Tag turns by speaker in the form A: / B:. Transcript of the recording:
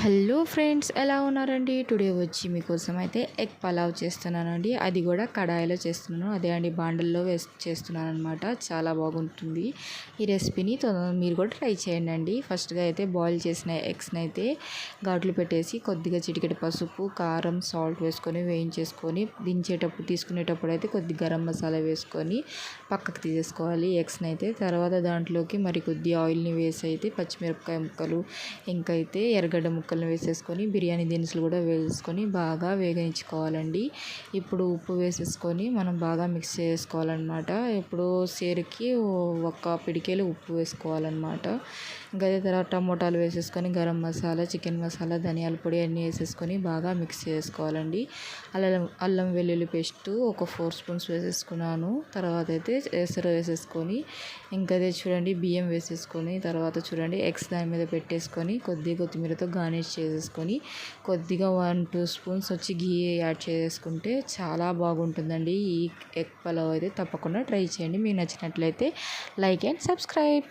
A: Hello friends ఎలా ఉన్నారండి? Today వచ్చి మీకోసం అయితే ఎగ్ పలావ్ చేస్తున్నానండి. అది కూడా కడాయిలో చేస్తున్నాను. అదే అండి బాండల్లో వేసి చేస్తున్నాను అనమాట చాలా బాగుంటుంది. ఈ రెసిపీని మీరు కూడా ట్రై చేయండి అండి ఫస్ట్గా అయితే బాయిల్ చేసిన ఎగ్స్ని అయితే ఘాట్లు పెట్టేసి కొద్దిగా చిటికెట పసుపు కారం సాల్ట్ వేసుకొని వేయించేసుకొని దించేటప్పుడు తీసుకునేటప్పుడు అయితే కొద్ది గరం మసాలా వేసుకొని పక్కకు తీసేసుకోవాలి ఎగ్స్ని అయితే. తర్వాత దాంట్లోకి మరి కొద్ది ఆయిల్ని వేసి అయితే పచ్చిమిరపకాయ ముక్కలు ఇంకా అయితే ఎర్రగడ్డ ముక్కలను వేసేసుకొని బిర్యానీ దినుసులు కూడా వేసుకొని బాగా వేగించుకోవాలండి ఇప్పుడు ఉప్పు వేసేసుకొని మనం బాగా మిక్స్ చేసుకోవాలన్నమాట. ఇప్పుడు సేరుకి ఒక పిడికేలు ఉప్పు వేసుకోవాలన్నమాట. ఇంకా అదే తర్వాత టమోటాలు వేసేసుకొని గరం మసాలా చికెన్ మసాలా ధనియాల పొడి అన్నీ వేసేసుకొని బాగా మిక్స్ చేసుకోవాలండి. అల్లం అల్లం వెల్లుల్లి పేస్ట్ ఒక ఫోర్ స్పూన్స్ వేసేసుకున్నాను. తర్వాత అయితే ఎసరు వేసేసుకొని ఇంకా అదే చూడండి బియ్యం వేసేసుకొని తర్వాత చూడండి ఎగ్స్ దాని మీద పెట్టేసుకొని కొద్దిగా కొత్తిమీరతో గార్నిష్ చేసేసుకొని కొద్దిగా వన్ టూ స్పూన్స్ వచ్చి ఘీ యాడ్ చేసుకుంటే చాలా బాగుంటుందండి. ఈ ఎగ్ పలావ్ అయితే తప్పకుండా ట్రై చేయండి. మీకు నచ్చినట్లయితే లైక్ అండ్ సబ్స్క్రైబ్.